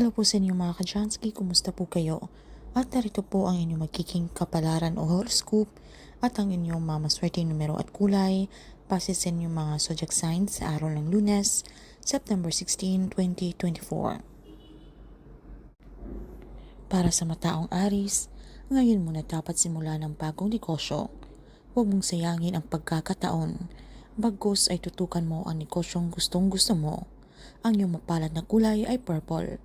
Hello po sa inyo mga kajansky, kumusta po kayo? At narito po ang inyong magiging kapalaran o horoscope at ang inyong mga maswerteng numero at kulay base sa inyong mga zodiac signs sa araw ng lunes, September 16, 2024. Para sa mataong Aris, ngayon mo na dapat simula ng bagong negosyo. Huwag mong sayangin ang pagkakataon. Bagkus ay tutukan mo ang negosyong gustong gusto mo. Ang iyong mapalad na kulay ay purple.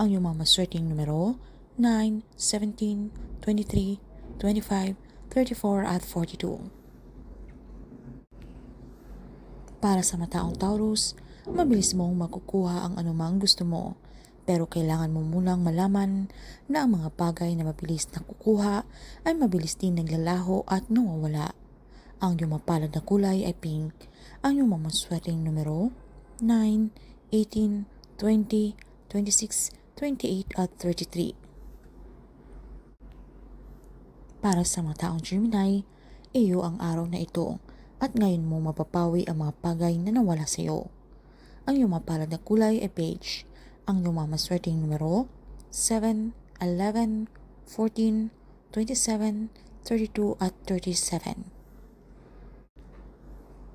Ang iyong mga maswerteng numero 9, 17, 23, 25, 34 at 42. Para sa mataong Taurus, mabilis mong makukuha ang anumang gusto mo. Pero kailangan mo munang malaman na ang mga bagay na mabilis nakukuha ay mabilis din naglalaho at nawawala. Ang iyong mapalad na kulay ay pink. Ang iyong mamaswerteng numero 9, 18, 20, 26, 28 at 33. Para sa mga taong Gemini, iyo ang araw na ito at ngayon mo mapapawi ang mga bagay na nawala sa iyo. Ang iyong mapalad na kulay ay beige. Ang iyong mga maswerteng numero 7, 11, 14, 27, 32 at 37.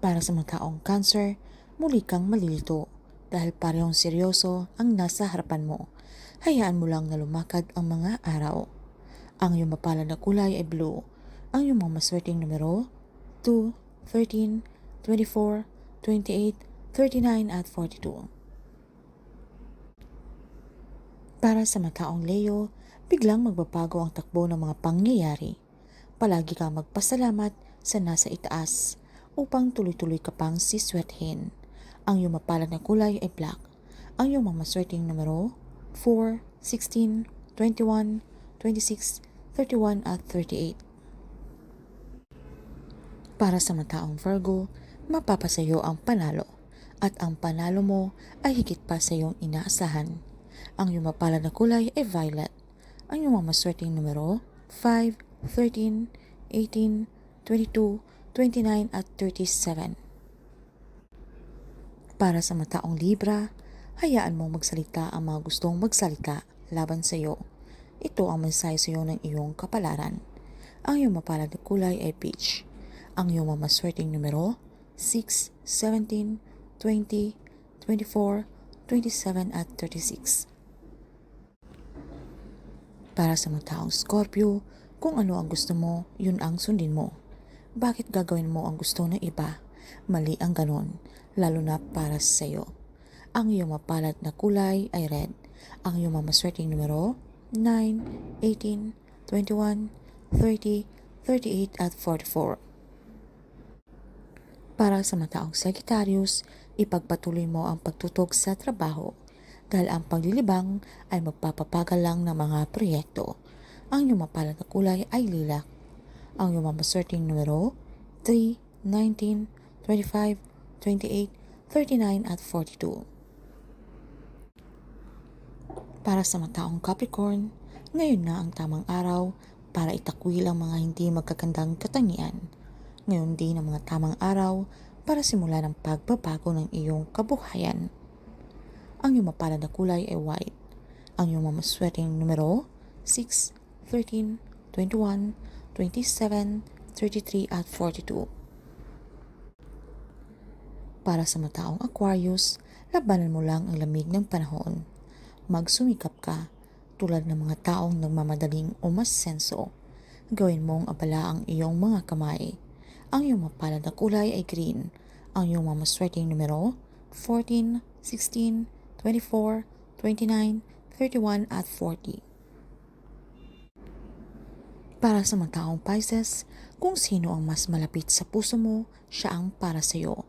Para sa mga taong Cancer, muli kang malilito dahil parehong seryoso ang nasa harapan mo. Hayaan mo lang na lumakad ang mga araw. Ang iyong mapalad na kulay ay blue. Ang iyong mga maswerteng numero 2, 13, 24, 28, 39 at 42. Para sa mataong Leo, biglang magbabago ang takbo ng mga pangyayari. Palagi kang magpasalamat sa nasa itaas upang tuloy-tuloy ka pang siswethin. Ang iyong mapalad na kulay ay black. Ang iyong mga maswerteng numero 4, 16, 21, 26, 31 at 38. Para sa mataong Virgo, mapapasayo ang panalo at ang panalo mo ay higit pa sa iyong inaasahan. Ang iyong mapalad na kulay ay violet. Ang iyong mga maswerteng numero 5, 13, 18, 22, 29 at 37. Para sa mataong Libra, hayaan mong magsalita ang mga gustong magsalita laban sa iyo. Ito ang mensahe sa iyo ng iyong kapalaran. Ang iyong mapalad na kulay ay peach. Ang iyong mga maswerteng numero 6, 17, 20, 24, 27 at 36. Para sa mga taong Scorpio, kung ano ang gusto mo, yun ang sundin mo. Bakit gagawin mo ang gusto ng iba? Mali ang ganon, lalo na para sa iyo. Ang iyong mapalad na kulay ay red. Ang iyong mamaswerteng numero 9, 18, 21, 30, 38 at 44. Para sa mataong Sagittarius, ipagpatuloy mo ang pagtutog sa trabaho dahil ang paglilibang ay magpapapagal lang ng mga proyekto. Ang iyong mapalad na kulay ay lilac. Ang iyong mamaswerteng numero 3, 19, 25, 28, 39 at 42. Para sa mataong Capricorn, ngayon na ang tamang araw para itakwil ang mga hindi magkagandang katangian. Ngayon din ang mga tamang araw para simulan ang pagbabago ng iyong kabuhayan. Ang iyong mapalad na kulay ay white. Ang iyong mamaswerteng numero 6, 13, 21, 27, 33 at 42. Para sa mataong Aquarius, labanan mo lang ang lamig ng panahon. Magsumikap ka tulad ng mga taong nagmamadaling umasenso. Gawin mong abala ang iyong mga kamay. Ang iyong mapalad na kulay ay green. Ang iyong mamaswerteng numero 14, 16, 24, 29, 31 at 40. Para sa mga taong Pisces, kung sino ang mas malapit sa puso mo, siya ang para sa iyo.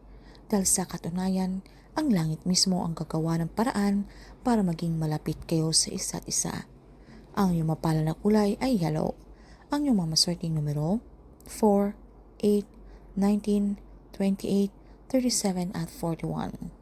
Dahil sa katunayan, ang langit mismo ang gagawa ng paraan para maging malapit kayo sa isa't isa. Ang iyong mapala na kulay ay yellow. Ang iyong mamaswerteng numero 4, 8, 19, 28, 37 at 41.